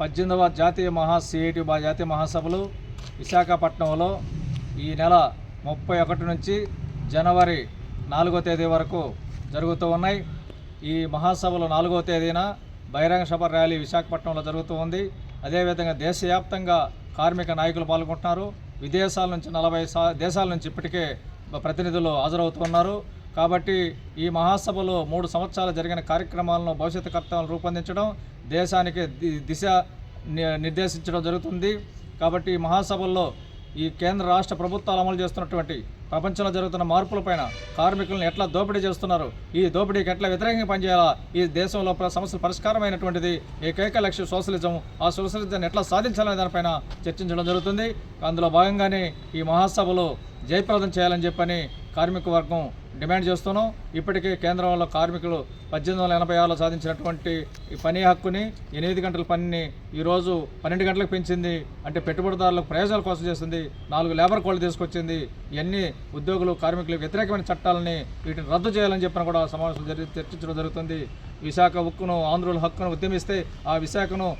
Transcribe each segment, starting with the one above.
పద్దెనిమిదవ జాతీయ మహా సిఐటి జాతీయ మహాసభలు విశాఖపట్నంలో ఈ నెల ముప్పై ఒకటి నుంచి జనవరి నాలుగో తేదీ వరకు జరుగుతూ ఉన్నాయి. ఈ మహాసభలు నాలుగో తేదీన బహిరంగ సభ ర్యాలీ విశాఖపట్నంలో జరుగుతూ ఉంది. అదేవిధంగా దేశవ్యాప్తంగా కార్మిక నాయకులు పాల్గొంటున్నారు. విదేశాల నుంచి నలభై దేశాల నుంచి ఇప్పటికే ప్రతినిధులు హాజరవుతున్నారు కాబట్టి ఈ మహాసభలో మూడు సంవత్సరాలు జరిగిన కార్యక్రమాలను భవిష్యత్తు కర్తవ్యాలను రూపొందించడం దేశానికి ది- దిశ నిర్దేశించడం జరుగుతుంది. కాబట్టి ఈ మహాసభల్లో ఈ కేంద్ర రాష్ట్ర ప్రభుత్వాలు అమలు చేస్తున్నటువంటి ప్రపంచంలో జరుగుతున్న మార్పులపైన కార్మికులను ఎట్లా దోపిడీ చేస్తున్నారు? ఈ దోపిడీకి ఎట్లా వ్యతిరేకంగా పనిచేయాలా? ఈ దేశంలో ప్ర- సమస్యల పరిష్కారమైనటువంటిది ఏకైక లక్ష్య సోషలిజం. ఆ సోషలిజాన్ని ఎట్లా సాధించాలనే దానిపైన చర్చించడం జరుగుతుంది. అందులో భాగంగానే ఈ మహాసభలో జయప్రదం చేయాలని చెప్పని కార్మిక వర్గం డిమాండ్ చేస్తున్నాం. ఇప్పటికే కేంద్రంలో కార్మికులు పద్దెనిమిది వందల ఎనభై ఆరులో సాధించినటువంటి ఈ పని హక్కుని ఎనిమిది గంటల పనిని ఈరోజు పన్నెండు గంటలకు పెంచింది. అంటే పెట్టుబడిదారులకు ప్రయోజనాల కోసం చేసింది. నాలుగు లేబర్ కోళ్ళు తీసుకొచ్చింది. ఇవన్నీ ఉద్యోగులు కార్మికులు వ్యతిరేకమైన చట్టాలని వీటిని రద్దు చేయాలని చెప్పిన కూడా సమావేశం జరిగి చర్చించడం జరుగుతుంది. విశాఖ ఉక్కును ఆంధ్రుల హక్కును ఉద్యమిస్తే ఆ విశాఖను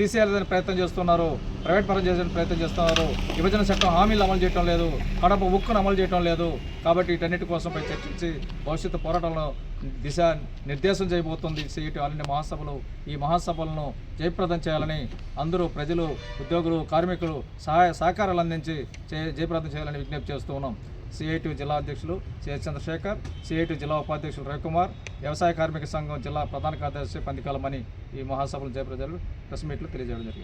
తీసేయాలని ప్రయత్నం చేస్తున్నారు. ప్రైవేట్ పరం చేసే ప్రయత్నం చేస్తున్నారు. విభజన చట్టం హామీలు అమలు చేయడం లేదు. కడప ఉక్కును అమలు చేయడం లేదు. కాబట్టి వీటన్నిటి కోసం చర్చించి భవిష్యత్తు పోరాటంలో దిశ నిర్దేశం చేయబోతుంది సిఐటి ఆల్ ఇండియా మహాసభలు. ఈ మహాసభలను జయప్రదం చేయాలని అందరూ ప్రజలు ఉద్యోగులు కార్మికులు సహాయ సహకారాలు అందించి చే- జయప్రదం చేయాలని విజ్ఞప్తి చేస్తూ ఉన్నాం. సిఐటి జిల్లా అధ్యక్షులు సిహెచ్ చంద్రశేఖర్ సిఐటి జిల్లా ఉపాధ్యక్షులు రవికుమార్ వ్యవసాయ కార్మిక సంఘం జిల్లా ప్రధాన కార్యదర్శి పందికాలమని ఈ మహాసభలు జయప్రజలు ప్రెస్ మీట్లో తెలియజేయడం జరిగింది.